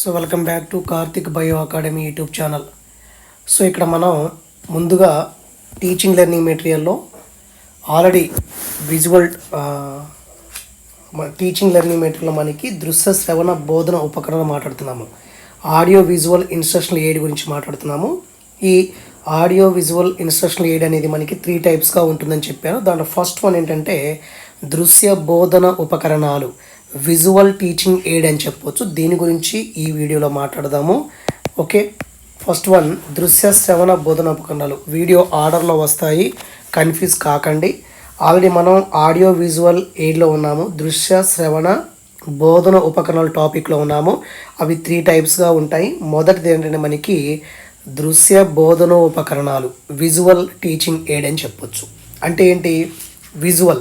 So welcome back to Karthik bio academy YouTube channel. So ఇక్కడ మనం ముందుగా teaching learning మెటీరియల్లో already visual teaching learning material మనకి దృశ్య శ్రవణ బోధన ఉపకరణం మాట్లాడుతున్నాము. ఆడియో విజువల్ ఇన్స్ట్రక్షనల్ ఎయిడ్ గురించి మాట్లాడుతున్నాము. ఈ ఆడియో విజువల్ ఇన్స్ట్రక్షనల్ ఎయిడ్ అనేది మనకి త్రీ టైప్స్గా ఉంటుందని చెప్పాను. దాంట్లో ఫస్ట్ వన్ ఏంటంటే దృశ్య బోధన ఉపకరణాలు. విజువల్ టీచింగ్ ఎయిడ్ అని చెప్పొచ్చు. దీని గురించి ఈ వీడియోలో మాట్లాడదాము. ఓకే? ఫస్ట్ వన్ దృశ్య శ్రవణ బోధన ఉపకరణాలు వీడియో ఆర్డర్లో వస్తాయి. కన్ఫ్యూజ్ కాకండి. ఆల్రెడీ మనం ఆడియో విజువల్ ఎయిడ్లో ఉన్నాము. దృశ్య శ్రవణ బోధన ఉపకరణాల టాపిక్లో ఉన్నాము. అవి త్రీ టైప్స్గా ఉంటాయి. మొదటిది ఏంటంటే మనకి దృశ్య బోధన ఉపకరణాలు విజువల్ టీచింగ్ ఎయిడ్ అని చెప్పొచ్చు. అంటే ఏంటి? విజువల్.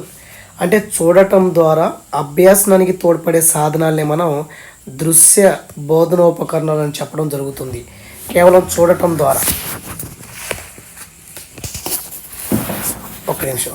అంటే చూడటం ద్వారా అభ్యాసనానికి తోడ్పడే సాధనాలని మనం దృశ్య బోధనోపకరణాలు అని చెప్పడం జరుగుతుంది. కేవలం చూడటం ద్వారా. ఒక నిమిషం.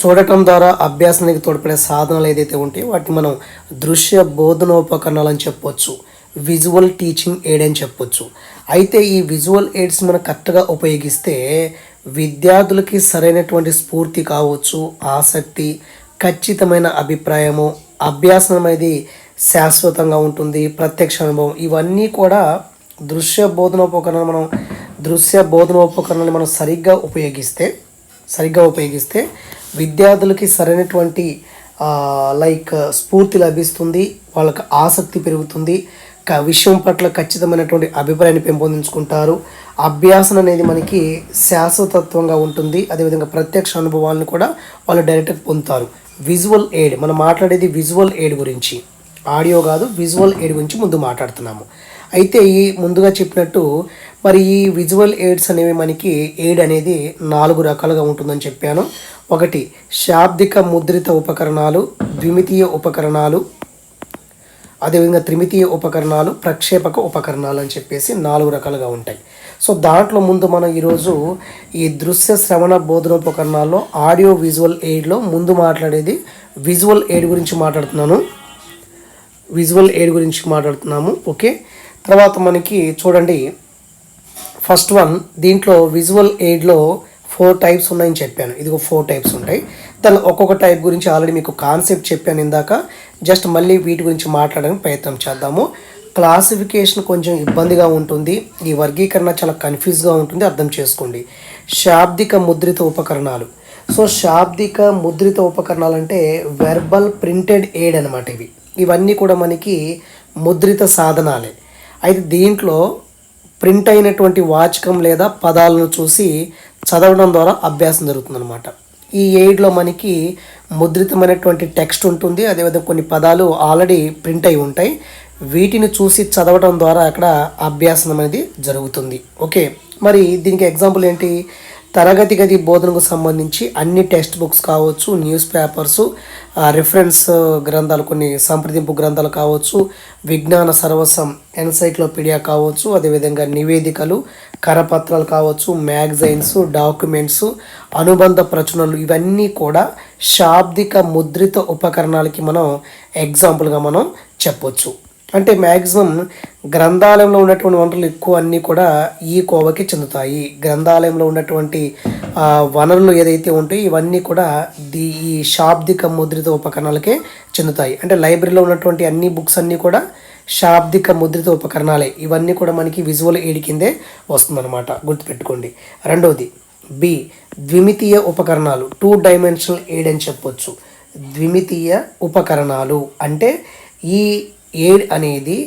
చూడటం ద్వారా అభ్యాసానికి తోడ్పడే సాధనాలు ఏదైతే ఉంటాయో వాటిని మనం దృశ్య బోధనోపకరణాలు అని చెప్పొచ్చు. విజువల్ టీచింగ్ ఎయిడ్ అని చెప్పొచ్చు. అయితే ఈ విజువల్ ఎయిడ్స్ మనం కరెక్ట్గా ఉపయోగిస్తే విద్యార్థులకి సరైనటువంటి స్ఫూర్తి కావచ్చు ఆసక్తి ఖచ్చితమైన అభిప్రాయము అభ్యాసం అనేది శాశ్వతంగా ఉంటుంది ప్రత్యక్ష అనుభవం. ఇవన్నీ కూడా దృశ్య బోధనోపకరణాలు మనం దృశ్య బోధనోపకరణాలు మనం సరిగ్గా ఉపయోగిస్తే సరిగ్గా ఉపయోగిస్తే విద్యార్థులకి సరైనటువంటి లైక్ స్ఫూర్తి లభిస్తుంది వాళ్ళకి ఆసక్తి పెరుగుతుంది క- విషయం పట్ల ఖచ్చితమైనటువంటి అభిప్రాయాన్ని పెంపొందించుకుంటారు. అభ్యాసం అనేది మనకి శాశ్వతత్వంగా ఉంటుంది అదేవిధంగా ప్రత్యక్ష అనుభవాలను కూడా వాళ్ళు డైరెక్ట్గా పొందుతారు. విజువల్ ఎయిడ్ మనం మాట్లాడేది విజువల్ ఎయిడ్ గురించి. ఆడియో కాదు విజువల్ ఎయిడ్ గురించి ముందు మాట్లాడుతున్నాము. అయితే ఈ ముందుగా చెప్పినట్టు మరి ఈ విజువల్ ఎయిడ్స్ అనేవి మనకి ఎయిడ్ అనేది నాలుగు రకాలుగా ఉంటుందని చెప్పాను. ఒకటి శాబ్దిక ముద్రిత ఉపకరణాలు ద్విమితీయ ఉపకరణాలు అదేవిధంగా త్రిమితీయ ఉపకరణాలు ప్రక్షేపక ఉపకరణాలు అని చెప్పేసి నాలుగు రకాలుగా ఉంటాయి. సో దాంట్లో ముందు మనం ఈరోజు ఈ దృశ్య శ్రవణ బోధనోపకరణాల్లో ఆడియో విజువల్ ఎయిడ్లో ముందు మాట్లాడేది విజువల్ ఎయిడ్ గురించి మాట్లాడుతున్నాను. విజువల్ ఎయిడ్ గురించి మాట్లాడుతున్నాము ఓకే? తర్వాత మనకి చూడండి. ఫస్ట్ వన్ దీంట్లో విజువల్ ఎయిడ్లో ఫోర్ టైప్స్ ఉన్నాయని చెప్పాను. ఇదిగో ఫోర్ టైప్స్ ఉంటాయి. దాని ఒక్కొక్క టైప్ గురించి ఆల్రెడీ మీకు కాన్సెప్ట్ చెప్పాను ఇందాక. జస్ట్ మళ్ళీ వీటి గురించి మాట్లాడడానికి ప్రయత్నం చేద్దాము. క్లాసిఫికేషన్ కొంచెం ఇబ్బందిగా ఉంటుంది. ఈ వర్గీకరణ చాలా కన్ఫ్యూజ్గా ఉంటుంది. అర్థం చేసుకోండి. శాబ్దిక ముద్రిత ఉపకరణాలు. సో శాబ్దిక ముద్రిత ఉపకరణాలు అంటే వెర్బల్ ప్రింటెడ్ ఎయిడ్ అనమాట ఇవి. ఇవన్నీ కూడా మనకి ముద్రిత సాధనాలే. అయితే దీంట్లో ప్రింట్ అయినటువంటి వాచకం లేదా పదాలను చూసి చదవడం ద్వారా అభ్యాసం జరుగుతుందనమాట ఈ ఎయిడ్లో మనకి ముద్రితమైనటువంటి టెక్స్ట్ ఉంటుంది. అదేవిధంగా కొన్ని పదాలు ఆల్రెడీ ప్రింట్ అయి ఉంటాయి. వీటిని చూసి చదవటం ద్వారా అక్కడ అభ్యాసం అనేది జరుగుతుంది. ఓకే మరి దీనికి ఎగ్జాంపుల్ ఏంటి? తరగతి గది బోధనకు సంబంధించి అన్ని టెక్స్ట్ బుక్స్ కావచ్చు న్యూస్ పేపర్స్ రిఫరెన్స్ గ్రంథాలు కొన్ని సంప్రదింపు గ్రంథాలు కావచ్చు విజ్ఞాన సర్వసం ఎన్సైక్లోపీడియా కావచ్చు అదేవిధంగా నివేదికలు కరపత్రాలు కావచ్చు మ్యాగజైన్స్ డాక్యుమెంట్స్ అనుబంధ ప్రచురణలు ఇవన్నీ కూడా శాబ్దిక ముద్రిత ఉపకరణాలకి మనం ఎగ్జాంపుల్గా మనం చెప్పొచ్చు. అంటే మ్యాక్సిమం గ్రంథాలయంలో ఉన్నటువంటి వనరులు ఎక్కువ అన్నీ కూడా ఈ కోవకి చెందుతాయి. గ్రంథాలయంలో ఉన్నటువంటి వనరులు ఏదైతే ఉంటాయో ఇవన్నీ కూడా ది ఈ శాబ్దిక ముద్రిత ఉపకరణాలకే చెందుతాయి. అంటే లైబ్రరీలో ఉన్నటువంటి అన్ని బుక్స్ అన్నీ కూడా శాబ్దిక ముద్రిత ఉపకరణాలే. ఇవన్నీ కూడా మనకి విజువల్ ఎయిడ్ కిందే వస్తుందన్నమాట. గుర్తుపెట్టుకోండి. రెండవది బి ద్విమితీయ ఉపకరణాలు. టూ డైమెన్షనల్ ఎయిడ్ అని చెప్పొచ్చు. ద్విమితీయ ఉపకరణాలు. అంటే ఈ ఏడ్ అనేది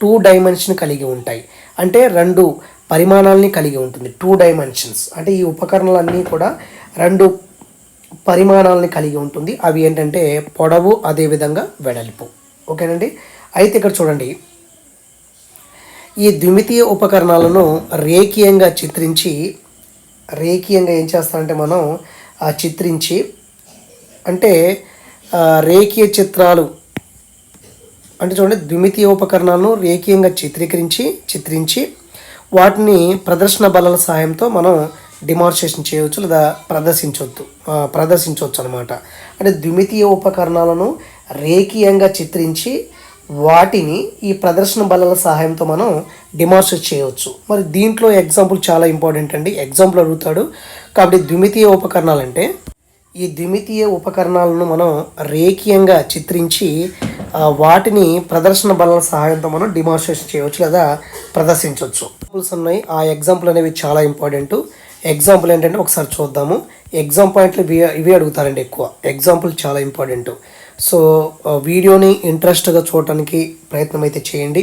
టూ డైమెన్షన్ కలిగి ఉంటాయి. అంటే రెండు పరిమాణాలని కలిగి ఉంటుంది. టూ డైమెన్షన్స్ అంటే ఈ ఉపకరణాలన్నీ కూడా రెండు పరిమాణాలని కలిగి ఉంటుంది. అవి ఏంటంటే పొడవు అదేవిధంగా వెడల్పు. ఓకేనండి? అయితే ఇక్కడ చూడండి. ఈ ద్విమితీయ ఉపకరణాలను రేఖీయంగా చిత్రించి రేఖీయంగా ఏం చేస్తారంటే మనం చిత్రించి అంటే రేఖీయ చిత్రాలు అంటే చూడండి ద్విమితీయ ఉపకరణాలను రేఖీయంగా చిత్రీకరించి చిత్రించి వాటిని ప్రదర్శన బలాల సహాయంతో మనం డిమార్షేషన్ చేయవచ్చు లేదా ప్రదర్శించవద్దు ప్రదర్శించవచ్చు అనమాట అంటే ద్విమితీయ ఉపకరణాలను రేఖీయంగా చిత్రించి వాటిని ఈ ప్రదర్శన బలాల సహాయంతో మనం డిమాన్స్ట్రేట్ చేయవచ్చు. మరి దీంట్లో ఎగ్జాంపుల్ చాలా ఇంపార్టెంట్ అండి. ఎగ్జాంపుల్ అడుగుతాడు. కాబట్టి ద్విమితీయ ఉపకరణాలు అంటే ఈ ద్విమితీయ ఉపకరణాలను మనం రేఖీయంగా చిత్రించి వాటిని ప్రదర్శన బల్లల సహాయంతో మనం డిమాన్స్ట్రేషన్ చేయవచ్చు లేదా ప్రదర్శించవచ్చు. ఎగ్జాంపుల్స్ ఉన్నాయి. ఆ ఎగ్జాంపుల్ అనేవి చాలా ఇంపార్టెంట్ ఎగ్జాంపుల్ ఏంటంటే ఒకసారి చూద్దాము. ఎగ్జామ్ పాయింట్లు ఇవి ఇవి అడుగుతారండి ఎక్కువ. ఎగ్జాంపుల్ చాలా ఇంపార్టెంట్ సో వీడియోని ఇంట్రెస్ట్గా చూడటానికి ప్రయత్నం అయితే చేయండి.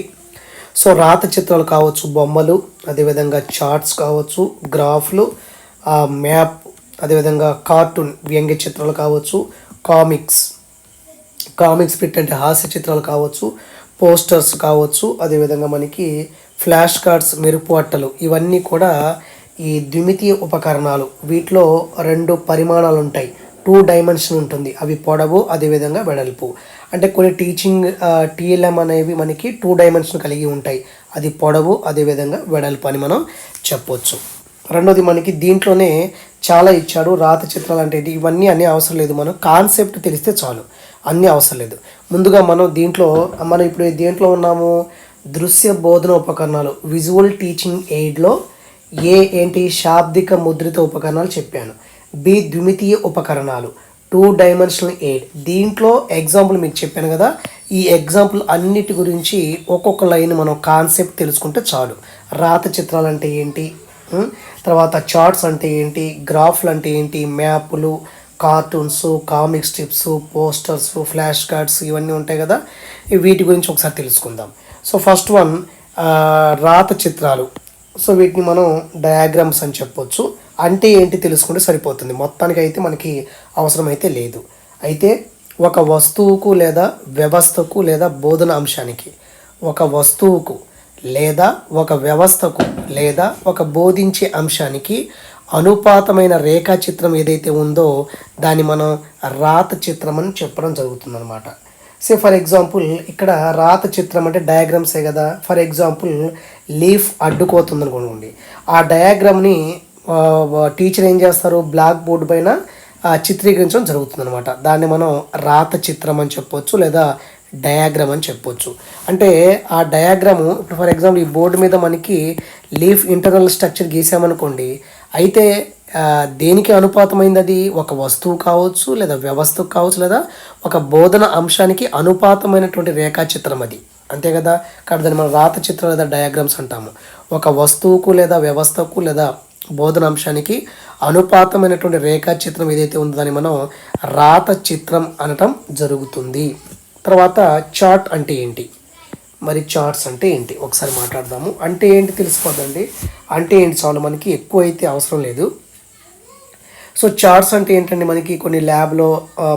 సో రాత చిత్రాలు కావచ్చు బొమ్మలు అదేవిధంగా చార్ట్స్ కావచ్చు గ్రాఫ్లు మ్యాప్ అదేవిధంగా కార్టూన్ వ్యంగ్య చిత్రాలు కావచ్చు కామిక్స్ కామిక్స్ ప్రింట్ అంటే హాస్య చిత్రాలు కావచ్చు పోస్టర్స్ కావచ్చు అదేవిధంగా మనకి ఫ్లాష్ కార్డ్స్ మెరుపు అట్టలు ఇవన్నీ కూడా ఈ ద్విమితీయ ఉపకరణాలు. వీటిలో రెండు పరిమాణాలు ఉంటాయి. టూ డైమెన్షన్ ఉంటుంది. అవి పొడవు అదేవిధంగా వెడల్పు. అంటే కొన్ని టీచింగ్ టీఎల్ఎం అనేవి మనకి టూ డైమెన్షన్ కలిగి ఉంటాయి. అది పొడవు అదేవిధంగా వెడల్పు అని మనం చెప్పొచ్చు. రెండోది మనకి దీంట్లోనే చాలా ఇచ్చాడు రాత చిత్రాలు అంటే ఇవన్నీ అన్నీ అవసరం లేదు. మనం కాన్సెప్ట్ తెలిస్తే చాలు. అన్నీ అవసరం లేదు. ముందుగా మనం దీంట్లో మనం ఇప్పుడు దేంట్లో ఉన్నాము? దృశ్య బోధన ఉపకరణాలు. విజువల్ టీచింగ్ ఎయిడ్లో ఏ ఏంటి? శాబ్దిక ముద్రిత ఉపకరణాలు చెప్పాను. బి ద్విమితీయ ఉపకరణాలు. Two dimensional aid. దీంట్లో ఎగ్జాంపుల్ మీకు చెప్పాను కదా. ఈ ఎగ్జాంపుల్ అన్నిటి గురించి ఒక్కొక్క లైన్ మనం కాన్సెప్ట్ తెలుసుకుంటే చాలు. రాత చిత్రాలు అంటే ఏంటి? తర్వాత చార్ట్స్ అంటే ఏంటి? గ్రాఫ్లు అంటే ఏంటి? మ్యాప్లు cartoons comic strips posters flash cards ఇవన్నీ ఉంటాయి కదా? వీటి గురించి ఒకసారి తెలుసుకుందాం. సో ఫస్ట్ వన్ రాత చిత్రాలు. సో వీటిని మనం డయాగ్రామ్స్ అని చెప్పొచ్చు. అంటే ఏంటి తెలుసుకుంటే సరిపోతుంది. మొత్తానికి అయితే మనకి అవసరం అయితే లేదు. అయితే ఒక వస్తువుకు లేదా వ్యవస్థకు లేదా బోధన అంశానికి ఒక వస్తువుకు లేదా ఒక వ్యవస్థకు లేదా ఒక బోధించే అంశానికి అనుపాతమైన రేఖాచిత్రం ఏదైతే ఉందో దాన్ని మనం రాత చిత్రం అని చెప్పడం జరుగుతుందనమాట సే ఫర్ ఎగ్జాంపుల్ ఇక్కడ రాత చిత్రం అంటే డయాగ్రామ్సే కదా. ఫర్ ఎగ్జాంపుల్ లీఫ్ అడ్డుకోతుంది అనుకోండి ఆ డయాగ్రామ్ని టీచర్ ఏం చేస్తారు? బ్లాక్ బోర్డు పైన చిత్రీకరించడం జరుగుతుందనమాట దాన్ని మనం రాత చిత్రం అని చెప్పొచ్చు లేదా డయాగ్రామ్ అని చెప్పొచ్చు. అంటే ఆ డయాగ్రాము ఇప్పుడు ఫర్ ఎగ్జాంపుల్ ఈ బోర్డు మీద మనకి లీఫ్ ఇంటర్నల్ స్ట్రక్చర్ గీసామనుకోండి అయితే దేనికి అనుపాతమైంది అది? ఒక వస్తువు కావచ్చు లేదా వ్యవస్థకు కావచ్చు లేదా ఒక బోధన అంశానికి అనుపాతమైనటువంటి రేఖాచిత్రం అది. అంతే కదా? కాబట్టి దాన్ని మనం రాత చిత్రం లేదా డయాగ్రామ్స్ అంటాము. ఒక వస్తువుకు లేదా వ్యవస్థకు లేదా బోధన అంశానికి అనుపాతమైనటువంటి రేఖాచిత్రం ఏదైతే ఉందో దాన్ని మనం రాత చిత్రం అనటం జరుగుతుంది. తర్వాత చార్ట్ అంటే ఏంటి? మరి చార్ట్స్ అంటే ఏంటి? ఒకసారి మాట్లాడదాము. అంటే ఏంటి తెలుసుకోవద్దండి అంటే ఏంటి? చాలు మనకి ఎక్కువ అయితే అవసరం లేదు. సో చార్ట్స్ అంటే ఏంటంటే మనకి కొన్ని ల్యాబ్లో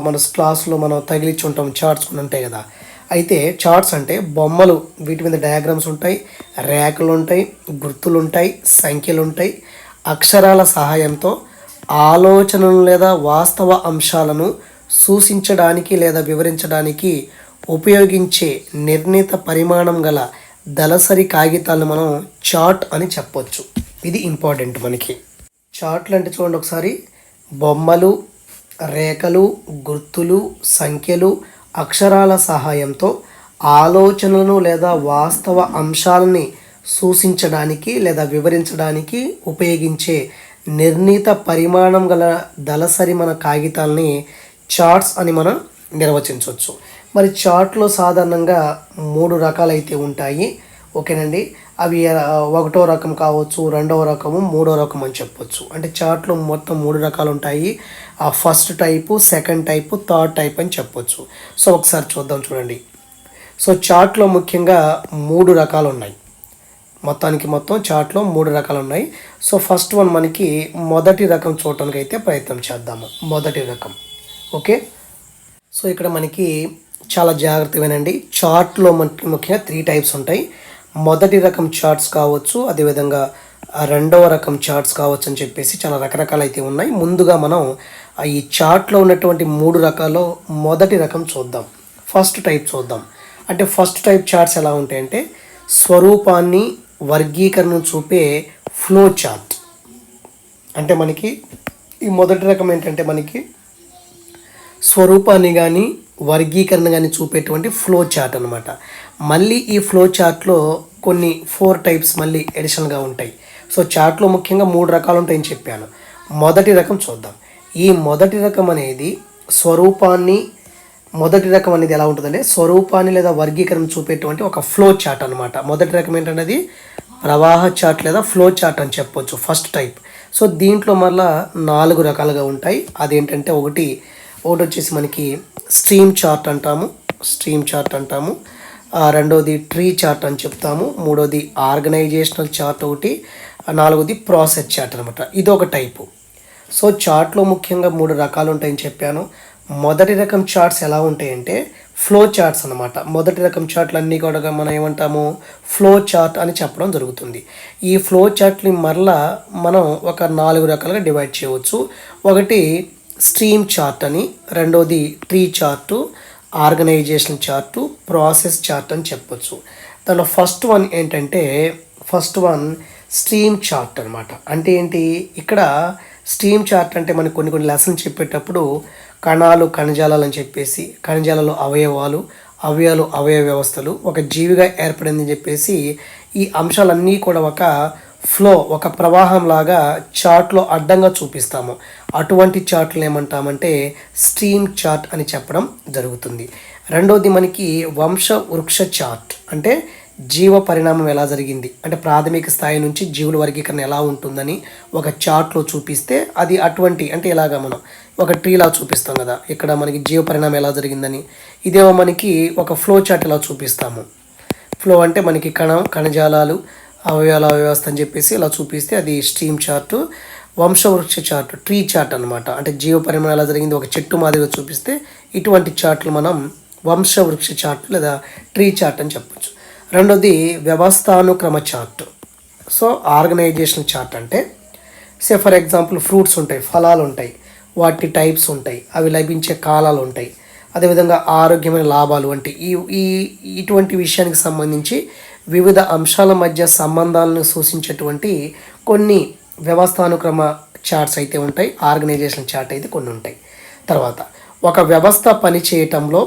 మన క్లాస్లో మనం తగిలించి ఉంటాం. చార్ట్స్ కొన్ని ఉంటాయి కదా. అయితే చార్ట్స్ అంటే బొమ్మలు. వీటి మీద డయాగ్రామ్స్ ఉంటాయి రేఖలు ఉంటాయి గుర్తులు ఉంటాయి సంఖ్యలు ఉంటాయి. అక్షరాల సహాయంతో ఆలోచనలు లేదా వాస్తవ అంశాలను సూచించడానికి లేదా వివరించడానికి ఉపయోగించే నిర్ణీత పరిమాణం గల దళసరి కాగితాలను మనం చార్ట్ అని చెప్పొచ్చు. ఇది ఇంపార్టెంట్ మనకి. చార్ట్లు అంటే చూడండి ఒకసారి. బొమ్మలు రేఖలు గుర్తులు సంఖ్యలు అక్షరాల సహాయంతో ఆలోచనలను లేదా వాస్తవ అంశాలని సూచించడానికి లేదా వివరించడానికి ఉపయోగించే నిర్ణీత పరిమాణం గల దళసరి మన కాగితాలని చార్ట్స్ అని మనం నిర్వచించవచ్చు. మరి చార్ట్లో సాధారణంగా మూడు రకాలైతే ఉంటాయి. ఓకేనండి? అవి ఒకటో రకం కావచ్చు రెండవ రకము మూడో రకం అని చెప్పొచ్చు. అంటే చార్ట్లో మొత్తం మూడు రకాలు ఉంటాయి. ఆ first type second type third type అని చెప్పొచ్చు. సో ఒకసారి చూద్దాం చూడండి. సో చార్ట్లో ముఖ్యంగా మూడు రకాలు ఉన్నాయి. మొత్తానికి మొత్తం చార్ట్లో మూడు రకాలు ఉన్నాయి. సో ఫస్ట్ వన్ మనకి మొదటి రకం చూడటానికి అయితే ప్రయత్నం చేద్దాము. మొదటి రకం. ఓకే? సో ఇక్కడ మనకి చాలా జాగ్రత్తగానండి చార్ట్లో మనకి ముఖ్యంగా త్రీ టైప్స్ ఉంటాయి. మొదటి రకం చార్ట్స్ కావచ్చు అదేవిధంగా రెండవ రకం చార్ట్స్ కావచ్చు అని చెప్పేసి చాలా రకరకాలు అయితే ఉన్నాయి. ముందుగా మనం ఈ చార్ట్లో ఉన్నటువంటి మూడు రకాల్లో మొదటి రకం చూద్దాం. ఫస్ట్ టైప్ చూద్దాం. అంటే ఫస్ట్ టైప్ చార్ట్స్ ఎలా ఉంటాయంటే స్వరూపాన్ని వర్గీకరణను చూపే ఫ్లో చార్ట్. అంటే మనకి ఈ మొదటి రకం ఏంటంటే మనకి స్వరూపాన్ని కానీ వర్గీకరణ కానీ చూపేటువంటి ఫ్లో చార్ట్ అనమాట మళ్ళీ ఈ ఫ్లో చార్ట్లో కొన్ని ఫోర్ టైప్స్ మళ్ళీ ఎడిషనల్గా ఉంటాయి. సో చార్ట్లో ముఖ్యంగా మూడు రకాలు ఉంటాయని చెప్పాను. మొదటి రకం చూద్దాం. ఈ మొదటి రకం అనేది స్వరూపాన్ని మొదటి రకం అనేది ఎలా ఉంటుందంటే స్వరూపాన్ని లేదా వర్గీకరణ చూపేటువంటి ఒక ఫ్లో చార్ట్ అనమాట మొదటి రకం ఏంటనేది ప్రవాహ చార్ట్ లేదా ఫ్లో చార్ట్ అని చెప్పొచ్చు ఫస్ట్ టైప్ సో దీంట్లో మళ్ళా నాలుగు రకాలుగా ఉంటాయి. అదేంటంటే ఒకటి ఒకటి వచ్చేసి మనకి స్ట్రీమ్ చార్ట్ అంటాము. స్ట్రీమ్ చార్ట్ అంటాము. ఆ, రెండోది ట్రీ చార్ట్ అని చెప్తాము. మూడోది ఆర్గనైజేషనల్ చార్ట్ ఒకటి. నాలుగోది ప్రాసెస్ చార్ట్ అనమాట ఇది ఒక టైపు సో చార్ట్లో ముఖ్యంగా మూడు రకాలు ఉంటాయని చెప్పాను. మొదటి రకం చార్ట్స్ ఎలా ఉంటాయంటే ఫ్లో చార్ట్స్ అనమాట మొదటి రకం చార్ట్లు అన్నీ కూడా మనం ఏమంటాము? ఫ్లో చార్ట్ అని చెప్పడం జరుగుతుంది. ఈ ఫ్లో చార్ట్ని మరలా మనం ఒక నాలుగు రకాలుగా డివైడ్ చేయవచ్చు. ఒకటి స్ట్రీమ్ చార్ట్ అని రెండోది tree chart organization chart process chart అని చెప్పొచ్చు. దానిలో ఫస్ట్ వన్ ఏంటంటే ఫస్ట్ వన్ స్ట్రీమ్ చార్ట్ అనమాట అంటే ఏంటి? ఇక్కడ స్ట్రీమ్ చార్ట్ అంటే మనకు కొన్ని కొన్ని లెసన్ చెప్పేటప్పుడు కణాలు కణజాలాలు అని చెప్పేసి కణజాలలో అవయవాలు అవయవాలు అవయవ వ్యవస్థలు ఒక జీవిగా ఏర్పడిందని చెప్పేసి ఈ అంశాలన్నీ కూడా ఒక ఫ్లో ఒక ప్రవాహం లాగా చార్ట్లో అడ్డంగా చూపిస్తాము. అటువంటి చార్ట్లు ఏమంటామంటే స్ట్రీమ్ చార్ట్ అని చెప్పడం జరుగుతుంది. రెండోది మనకి వంశ వృక్ష చార్ట్ అంటే జీవ పరిణామం ఎలా జరిగింది? అంటే ప్రాథమిక స్థాయి నుంచి జీవుల వర్గీకరణ ఎలా ఉంటుందని ఒక చార్ట్లో చూపిస్తే అది అటువంటి అంటే ఇలాగా మనం ఒక ట్రీలా చూపిస్తాం కదా ఇక్కడ మనకి జీవ పరిణామం ఎలా జరిగిందని. ఇదేమో మనకి ఒక ఫ్లో చార్ట్ ఎలా చూపిస్తాము. ఫ్లో అంటే మనకి కణం కణజాలాలు అవయవాల వ్యవస్థ అని చెప్పేసి ఇలా చూపిస్తే అది స్ట్రీమ్ చార్టు వంశవృక్ష చార్ట్ ట్రీ చార్ట్ అనమాట అంటే జీవ పరిమాణం ఎలా జరిగింది ఒక చెట్టు మాదిరిగా చూపిస్తే ఇటువంటి చార్ట్లు మనం వంశవృక్ష చార్ట్ లేదా ట్రీ చార్ట్ అని చెప్పొచ్చు. రెండోది వ్యవస్థానుక్రమ చార్ట్. సో ఆర్గనైజేషన్ చార్ట్ అంటే సే ఫర్ ఎగ్జాంపుల్ ఫ్రూట్స్ ఉంటాయి ఫలాలు ఉంటాయి వాటి టైప్స్ ఉంటాయి అవి లభించే కాలాలు ఉంటాయి. అదేవిధంగా ఆరోగ్యమైన లాభాలు వంటి ఈ ఈ ఇటువంటి విషయానికి సంబంధించి వివిధ అంశాల మధ్య సంబంధాలను సూచించేటువంటి కొన్ని వ్యవస్థానుక్రమ చార్ట్స్ అయితే ఉంటాయి ఆర్గనైజేషన్ చార్ట్ అయితే కొన్ని ఉంటాయి. తర్వాత ఒక వ్యవస్థ పనిచేయటంలో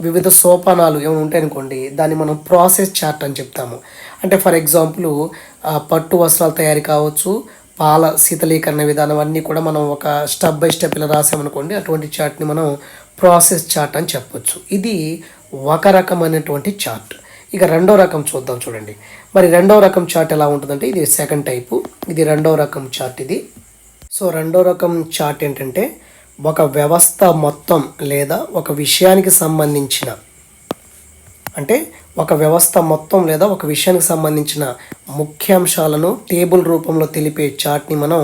వివిధ సోపానాలు ఏమైనా ఉంటాయనుకోండి దాన్ని మనం ప్రాసెస్ చార్ట్ అని చెప్తాము. అంటే ఫర్ ఎగ్జాంపుల్ పట్టు వస్త్రాలు తయారీ కావచ్చు పాల శీతలీకరణ విధానం అన్నీ కూడా మనం ఒక స్టెప్ బై స్టెప్ ఇలా రాసామనుకోండి అటువంటి చార్ట్ని మనం ప్రాసెస్ చార్ట్ అని చెప్పొచ్చు. ఇది ఒక రకమైనటువంటి చార్ట్. ఇక రెండో రకం చూద్దాం చూడండి. మరి రెండో రకం చార్ట్ ఎలా ఉంటుందంటే ఇది సెకండ్ టైపు ఇది రెండో రకం చార్ట్ ఇది. సో రెండో రకం చార్ట్ ఏంటంటే ఒక వ్యవస్థ మొత్తం లేదా ఒక విషయానికి సంబంధించిన అంటే ఒక వ్యవస్థ మొత్తం లేదా ఒక విషయానికి సంబంధించిన ముఖ్యాంశాలను టేబుల్ రూపంలో తెలిపే చార్ట్ని మనం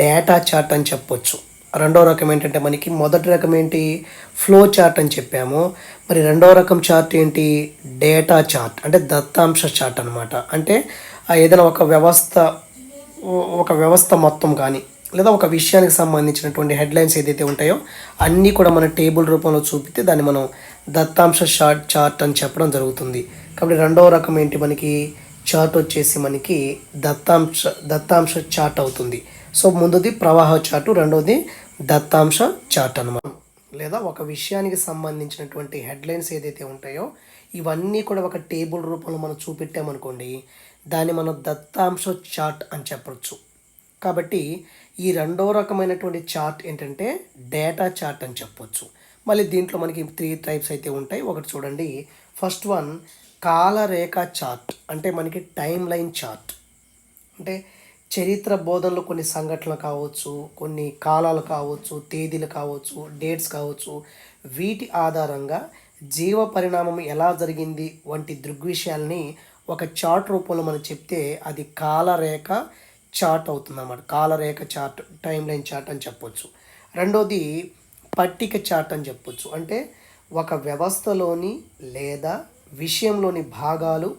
డేటా చార్ట్ అని చెప్పొచ్చు. రెండో రకం ఏంటంటే మనకి మొదటి రకం ఏంటి? ఫ్లో చార్ట్ అని చెప్పాము. మరి రెండో రకం చార్ట్ ఏంటి? డేటా చార్ట్ అంటే దత్తాంశ చార్ట్ అనమాట అంటే ఏదైనా ఒక వ్యవస్థ ఒక వ్యవస్థ మొత్తం కానీ లేదా ఒక విషయానికి సంబంధించినటువంటి హెడ్లైన్స్ ఏదైతే ఉంటాయో అన్నీ కూడా మన టేబుల్ రూపంలో చూపితే దాన్ని మనం దత్తాంశ షార్ట్ చార్ట్ అని చెప్పడం జరుగుతుంది. కాబట్టి రెండవ రకం ఏంటి మనకి? చార్ట్ వచ్చేసి మనకి దత్తాంశ దత్తాంశ చార్ట్ అవుతుంది. సో ముందుది ప్రవాహ చార్టు రెండవది దత్తాంశ చార్ట్ అనమాట లేదా ఒక విషయానికి సంబంధించినటువంటి హెడ్లైన్స్ ఏదైతే ఉంటాయో ఇవన్నీ కూడా ఒక టేబుల్ రూపంలో మనం చూపెట్టామనుకోండి దాన్ని మనం దత్తాంశ చార్ట్ అని చెప్పచ్చు. కాబట్టి ఈ రెండో రకమైనటువంటి చార్ట్ ఏంటంటే డేటా చార్ట్ అని చెప్పొచ్చు. మళ్ళీ దీంట్లో మనకి త్రీ టైప్స్ అయితే ఉంటాయి. ఒకటి చూడండి. ఫస్ట్ వన్ కాలరేఖ చార్ట్ అంటే మనకి టైం లైన్ చార్ట్. అంటే చరిత్ర బోధనలు కొన్ని సంఘటనలు కావచ్చు కొన్ని కాలాలు కావచ్చు తేదీలు కావచ్చు డేట్స్ కావచ్చు వీటి ఆధారంగా జీవ పరిణామం ఎలా జరిగింది వంటి దృగ్విషయాల్ని ఒక చార్ట్ రూపంలో మనం చెప్తే అది కాలరేఖ చార్ట్ అవుతుంది అన్నమాట కాలరేఖ చార్ట్ టైం లైన్ చార్ట్ అని చెప్పొచ్చు. రెండోది పట్టిక చార్ట్ అని చెప్పొచ్చు. అంటే ఒక వ్యవస్థలోని లేదా విషయంలోని భాగాలు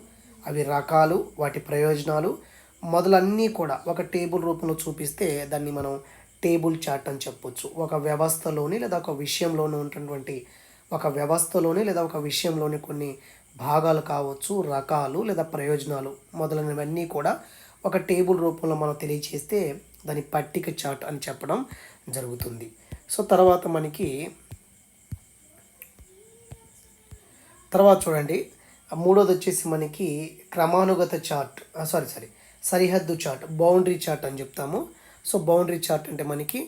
అవి రకాలు వాటి ప్రయోజనాలు మొదలన్నీ కూడా ఒక టేబుల్ రూపంలో చూపిస్తే దాన్ని మనం టేబుల్ చార్ట్ అని చెప్పొచ్చు. ఒక వ్యవస్థలోని లేదా ఒక విషయంలోనే ఉన్నటువంటి ఒక వ్యవస్థలోని లేదా ఒక విషయంలోని కొన్ని భాగాలు కావచ్చు రకాలు లేదా ప్రయోజనాలు మొదలైనవన్నీ కూడా ఒక టేబుల్ రూపంలో మనం తెలియచేస్తే దాని పట్టిక చార్ట్ అని చెప్పడం జరుగుతుంది. సో తర్వాత మనకి తర్వాత చూడండి. మూడోది వచ్చేసి మనకి క్రమానుగత చార్ట్. Sorry sorry. సరిహద్దు చార్ట్ బౌండరీ చార్ట్ అని చెప్తాము. సో బౌండరీ చార్ట్ అంటే మనకి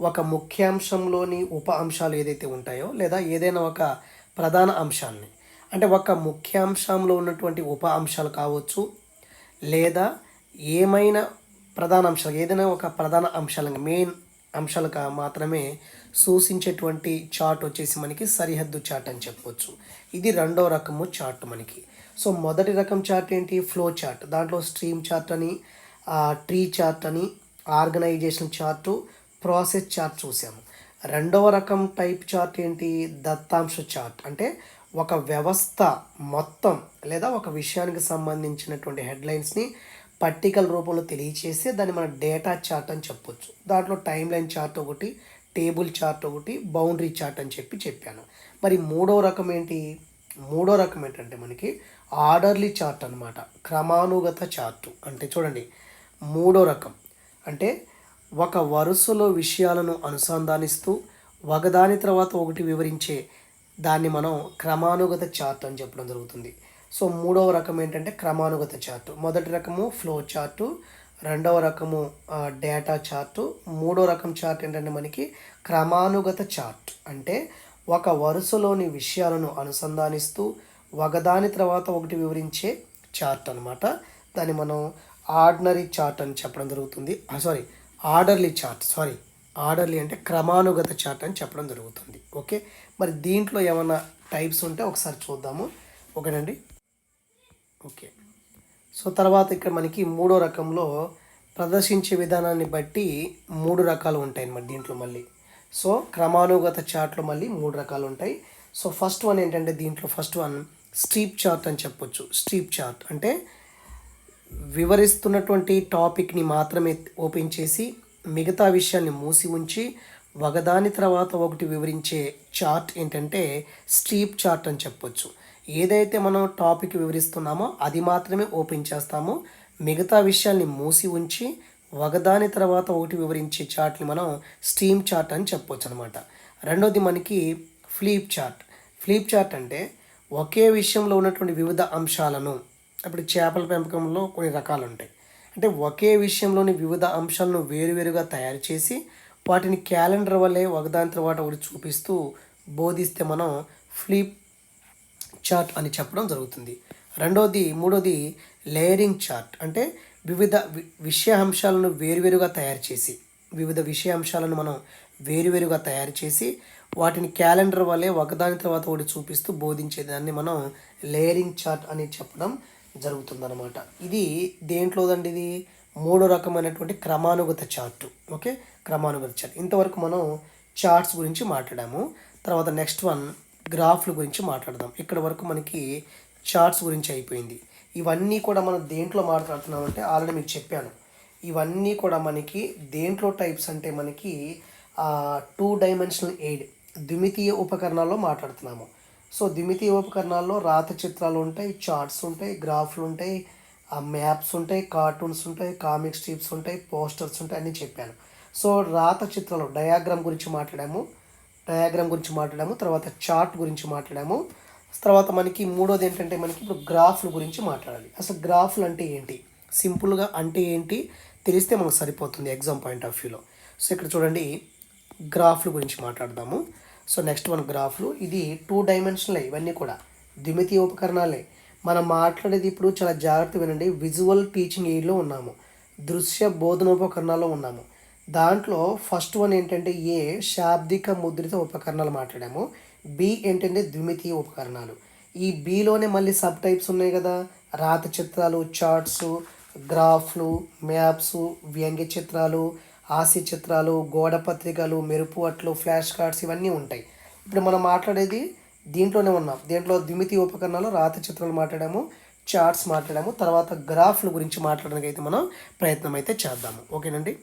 ఒక ముఖ్యాంశంలోని ఉప అంశాలు ఏదైతే ఉంటాయో లేదా ఏదైనా ఒక ప్రధాన అంశాన్ని అంటే ఒక ముఖ్యాంశంలో ఉన్నటువంటి ఉప అంశాలు కావచ్చు లేదా ఏమైనా ప్రధాన అంశాలు ఏదైనా ఒక ప్రధాన అంశాలు మెయిన్ అంశాలుగా మాత్రమే సూచించేటువంటి చార్ట్ వచ్చేసి మనకి సరిహద్దు చార్ట్ అని చెప్పొచ్చు. ఇది రెండో రకము చార్ట్ మనకి. సో మొదటి రకం చార్ట్ ఏంటి? Flow chart. దాంట్లో స్ట్రీమ్ చార్ట్ అని ట్రీ చార్ట్ అని ఆర్గనైజేషన్ చార్టు ప్రాసెస్ చార్ట్ చూసాము. రెండవ రకం టైప్ చార్ట్ ఏంటి? దత్తాంశ చార్ట్. అంటే ఒక వ్యవస్థ మొత్తం లేదా ఒక విషయానికి సంబంధించినటువంటి హెడ్లైన్స్ని పట్టికల రూపంలో తెలియచేస్తే దాన్ని మన డేటా చార్ట్ అని చెప్పొచ్చు. దాంట్లో టైం లైన్ చార్ట్ ఒకటి టేబుల్ చార్ట్ ఒకటి బౌండరీ చార్ట్ అని చెప్పి చెప్పాను. మరి మూడో రకం ఏంటి? మూడో రకం ఏంటంటే మనకి ఆర్డర్లీ చార్ట్ అనమాట క్రమానుగత చార్టు. అంటే చూడండి మూడో రకం. అంటే ఒక వరుసలో విషయాలను అనుసంధానిస్తూ ఒకదాని తర్వాత ఒకటి వివరించే దాన్ని మనం క్రమానుగత చార్ట్ అని చెప్పడం జరుగుతుంది. సో మూడవ రకం ఏంటంటే క్రమానుగత చార్టు. మొదటి రకము ఫ్లో చార్టు రెండవ రకము డేటా చార్టు. మూడో రకం చార్ట్ ఏంటంటే మనకి క్రమానుగత చార్ట్. అంటే ఒక వరుసలోని విషయాలను అనుసంధానిస్తూ ఒకదాని తర్వాత ఒకటి వివరించే చార్ట్ అనమాట దాన్ని మనం ఆర్డినరీ చార్ట్ అని చెప్పడం జరుగుతుంది. Sorry orderly chart sorry orderly అంటే క్రమానుగత చార్ట్ అని చెప్పడం జరుగుతుంది. ఓకే? మరి దీంట్లో ఏమైనా టైప్స్ ఉంటే ఒకసారి చూద్దాము. ఓకేనండి? ఓకే. సో తర్వాత ఇక్కడ మనకి మూడో రకంలో ప్రదర్శించే విధానాన్ని బట్టి మూడు రకాలు ఉంటాయి అన్నమాట దీంట్లో మళ్ళీ. సో క్రమానుగత చార్ట్లో మళ్ళీ మూడు రకాలు ఉంటాయి సో ఫస్ట్ వన్ ఏంటంటే దీంట్లో ఫస్ట్ వన్ స్ట్రీప్ చార్ట్ అని చెప్పొచ్చు. స్ట్రీప్ చార్ట్ అంటే వివరిస్తున్నటువంటి టాపిక్ని మాత్రమే ఓపెన్ చేసి మిగతా విషయాన్ని మూసి ఉంచి ఒకదాని తర్వాత ఒకటి వివరించే చార్ట్ ఏంటంటే స్ట్రీప్ చార్ట్ అని చెప్పొచ్చు. ఏదైతే మనం టాపిక్ వివరిస్తున్నామో అది మాత్రమే ఓపెన్ చేస్తామో. మిగతా విషయాల్ని మూసి ఉంచి ఒకదాని తర్వాత ఒకటి వివరించే చార్ట్ని మనం స్టీమ్ చార్ట్ అని చెప్పొచ్చు అనమాట రెండోది మనకి ఫ్లీప్ చార్ట్ ఫ్లీప్ చార్ట్ అంటే ఒకే విషయంలో ఉన్నటువంటి వివిధ అంశాలను ఇప్పుడు చేపల పెంపకంలో కొన్ని రకాలు ఉంటాయి అంటే ఒకే విషయంలోని వివిధ అంశాలను వేరువేరుగా తయారు చేసి వాటిని క్యాలెండర్ వల్లే ఒకదాని తర్వాత ఒకటి చూపిస్తూ బోధిస్తే మనం ఫ్లిప్ చార్ట్ అని చెప్పడం జరుగుతుంది. రెండోది మూడోది లేయరింగ్ చార్ట్ అంటే వివిధ వి- వేరువేరుగా తయారు చేసి వివిధ విషయాంశాలను మనం వేరువేరుగా తయారు చేసి వాటిని క్యాలెండర్ వల్లే ఒకదాని తర్వాత ఒకటి చూపిస్తూ బోధించేదాన్ని మనం లేయరింగ్ చార్ట్ అని చెప్పడం జరుగుతుందన్నమాట. ఇది దేంట్లోదండి ఇది? మూడో రకమైనటువంటి క్రమానుగత చార్ట్. ఓకే? క్రమానుగత చార్ట్. ఇంతవరకు మనం చార్ట్స్ గురించి మాట్లాడాము. తర్వాత నెక్స్ట్ వన్ గ్రాఫ్ల గురించి మాట్లాడదాం. ఇక్కడ వరకు మనకి చార్ట్స్ గురించి అయిపోయింది. ఇవన్నీ కూడా మనం దేంట్లో మాట్లాడుతున్నామంటే ఆల్రెడీ మీకు చెప్పాను. ఇవన్నీ కూడా మనకి దేంట్లో టైప్స్ అంటే మనకి టూ డైమెన్షనల్ ఎయిడ్ ద్విమితీయ ఉపకరణాల్లో మాట్లాడుతున్నాము. సో ద్విమితీయ ఉపకరణాల్లో రాత చిత్రాలు ఉంటాయి చార్ట్స్ ఉంటాయి గ్రాఫ్లు ఉంటాయి మ్యాప్స్ ఉంటాయి కార్టూన్స్ ఉంటాయి కామిక్ స్ట్రిప్స్ ఉంటాయి పోస్టర్స్ ఉంటాయి అన్నీ చెప్పాను. సో రాత చిత్రాలు డయాగ్రామ్ గురించి మాట్లాడాము డయాగ్రామ్ గురించి మాట్లాడాము తర్వాత చార్ట్ గురించి మాట్లాడాము. తర్వాత మనకి మూడోది ఏంటంటే మనకి ఇప్పుడు గ్రాఫ్ల గురించి మాట్లాడాలి. అసలు గ్రాఫ్లు అంటే ఏంటి? సింపుల్గా అంటే ఏంటి? తెలిస్తే మనకు సరిపోతుంది ఎగ్జామ్ పాయింట్ ఆఫ్ వ్యూలో సో ఇక్కడ చూడండి గ్రాఫ్ల గురించి మాట్లాడదాము. సో నెక్స్ట్ వన్ గ్రాఫ్లు ఇది టూ డైమెన్షనల్ ఇవన్నీ కూడా. ద్విమితీయ ఉపకరణాలే. మనం మాట్లాడేది ఇప్పుడు చాలా జాగ్రత్త వినండి. విజువల్ టీచింగ్ ఎయిడ్లో ఉన్నాము. దృశ్య బోధనోపకరణాల్లో ఉన్నాము. దాంట్లో ఫస్ట్ వన్ ఏంటంటే ఏ శాబ్దిక ముద్రిత ఉపకరణాలు మాట్లాడాము. బి ఏంటంటే ద్విమితీయ ఉపకరణాలు. ఈ బీలోనే మళ్ళీ సబ్ టైప్స్ ఉన్నాయి కదా. రాత చిత్రాలు చార్ట్స్ గ్రాఫ్లు మ్యాప్స్ వ్యంగ్య చిత్రాలు హాస్య చిత్రాలు గోడ పత్రికలు మెరుపు అట్లు ఫ్లాష్ కార్డ్స్ ఇవన్నీ ఉంటాయి. ఇప్పుడు మనం మాట్లాడేది దీంట్లోనే ఉన్నాం. దీంట్లో ద్విమితీయ ఉపకరణాలు రాత చిత్రాలు మాట్లాడాము చార్ట్స్ మాట్లాడాము తర్వాత గ్రాఫ్ల గురించి మాట్లాడడానికి అయితే మనం ప్రయత్నం అయితే చేద్దాము. ఓకేనండి?